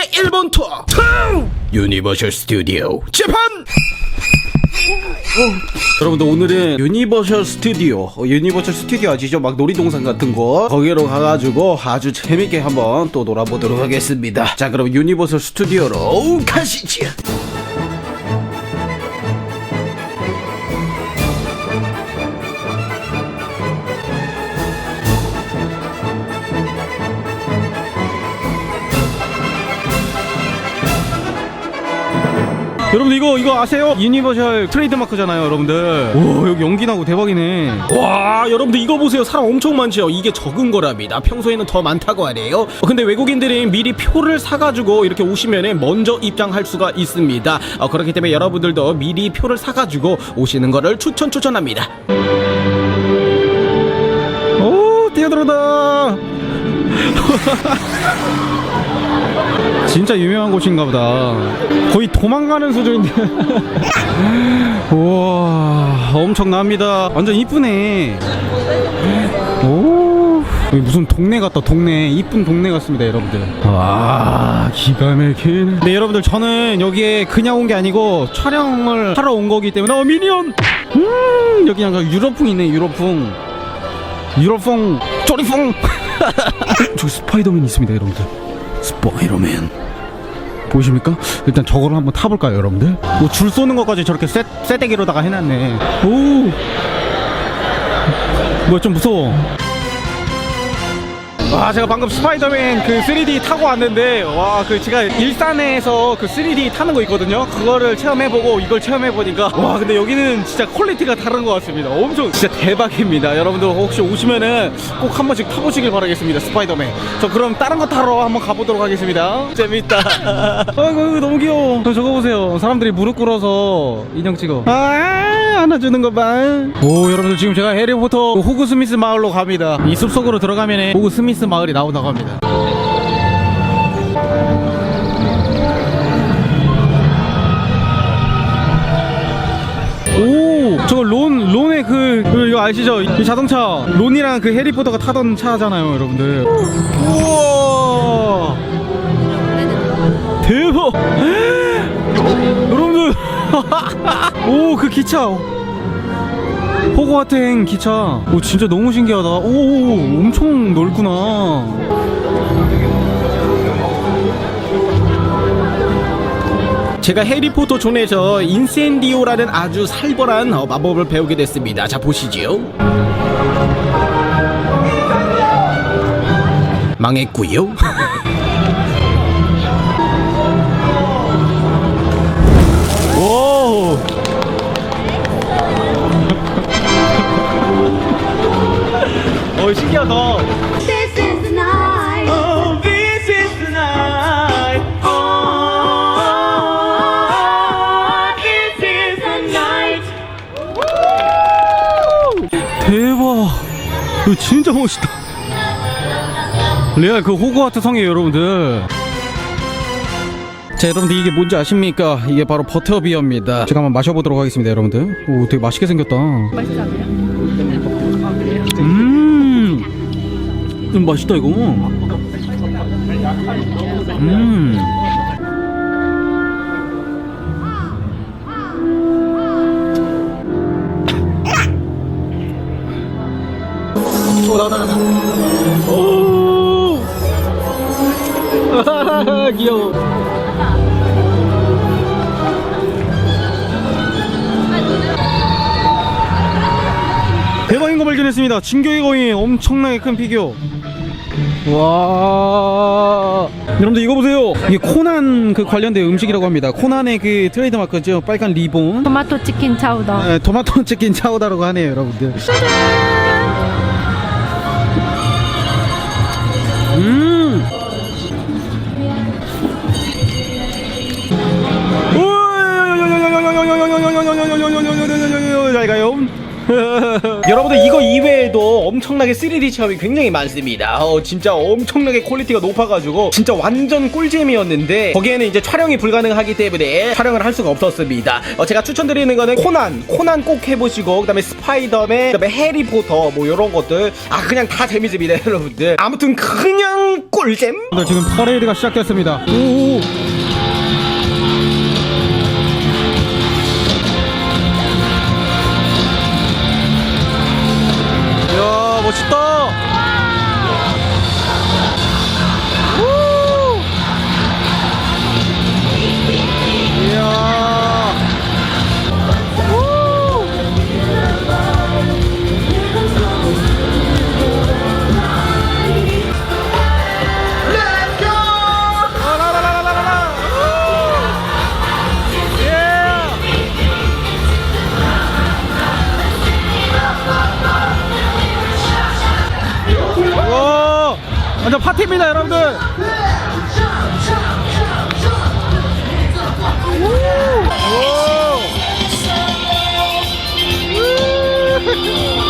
우리의 일본 투어. 투 유니버셜 스튜디오 재판! 여러분들 오늘은 유니버셜 스튜디오 어, 유니버셜 스튜디오 아시죠? 막 놀이동산 같은 거 거기로 가가지고 아주 재밌게 한번 또 놀아보도록 하겠습니다. 자 그럼 유니버셜 스튜디오로 가시죠 여러분들 이거 이거 아세요? 유니버셜 트레이드마크잖아요 여러분들. 오 여기 연기 나고 대박이네. 와 여러분들 이거 보세요. 사람 엄청 많죠? 이게 적은 거랍니다. 평소에는 더 많다고 하네요. 어, 근데 외국인들이 미리 표를 사가지고 이렇게 오시면은 먼저 입장할 수가 있습니다. 어, 그렇기 때문에 여러분들도 미리 표를 사가지고 오시는 거를 추천 추천합니다. 오 뛰어들어다 진짜 유명한 곳인가 보다. 거의 도망가는 수준인데. 우와, 엄청납니다. 완전 이쁘네. 오, 무슨 동네 같다, 동네. 이쁜 동네 같습니다, 여러분들. 와, 기가 막히네. 네, 여러분들, 저는 여기에 그냥 온 게 아니고 촬영을 하러 온 거기 때문에, 어, 미니언! 음, 여기 약간 유럽풍 있네, 유럽풍. 유럽풍, 쪼리풍! 저기 스파이더맨 있습니다, 여러분들. 스파이더맨. 보이십니까? 일단 저거를 한번 타볼까요, 여러분들? 뭐 줄 쏘는 것까지 저렇게 쇠, 쇠대기로다가 해놨네. 오! 뭐야, 좀 무서워. 와, 제가 방금 스파이더맨 그 3D 타고 왔는데, 와, 그 제가 일산에서 그 3D 타는 거 있거든요? 그거를 체험해보고 이걸 체험해보니까, 와, 근데 여기는 진짜 퀄리티가 다른 것 같습니다. 엄청 진짜 대박입니다. 여러분들 혹시 오시면은 꼭 한 번씩 타보시길 바라겠습니다. 스파이더맨. 저 그럼 다른 거 타러 한번 가보도록 하겠습니다. 재밌다. 아이고, 너무 귀여워. 저 저거 보세요. 사람들이 무릎 꿇어서 인형 찍어. 아, 안아주는 거 봐. 오, 여러분들 지금 제가 해리포터 호그 스미스 마을로 갑니다. 이 숲속으로 들어가면 호그 스미스 마을이 나온다고 합니다. 오, 저거 론, 론의 그, 그, 이거 아시죠? 이 자동차, 론이랑 그 해리포터가 타던 차잖아요, 여러분들. 우와! 대박! 여러분들! 오, 그 기차! 호그와트행 기차. 오, 진짜 너무 신기하다. 오, 엄청 넓구나. 제가 해리포터 존에서 인센디오라는 아주 살벌한 어, 마법을 배우게 됐습니다. 자 보시죠. 망했고요. 이거 진짜 멋있다. 레알 그 호그와트 성이에요, 여러분들. 자, 여러분들 이게 뭔지 아십니까? 이게 바로 버터비어입니다. 제가 한번 마셔보도록 하겠습니다, 여러분들. 오, 되게 맛있게 생겼다. 맛있지 않아요? 아 그래요? 음, 좀 맛있다 이거. 음. 오, 나다, 나다. 오. 아, 귀여워. 대박인 거 발견했습니다. 진격의 거인 엄청나게 큰 피규어. 와. 여러분들 이거 보세요. 이게 코난 그 관련된 음식이라고 합니다. 코난의 그 트레이드 마크죠. 빨간 리본. 토마토 치킨 차우더 네, 토마토 치킨 차우다라고 하네요, 여러분들. 잘 가요. 여러분들 이거 이외에도 엄청나게 3D 체험이 굉장히 많습니다. 어, 진짜 엄청나게 퀄리티가 높아가지고 진짜 완전 꿀잼이었는데 거기에는 이제 촬영이 불가능하기 때문에 촬영을 할 수가 없었습니다. 어, 제가 추천드리는 거는 코난, 코난 꼭 해보시고 그다음에 스파이더맨, 그다음에 해리포터 뭐 이런 것들 아 그냥 다 재미집니다 여러분들. 아무튼 그냥 꿀잼. 네, 지금 퍼레이드가 시작됐습니다. 오. 파티입니다 여러분들 오! 오!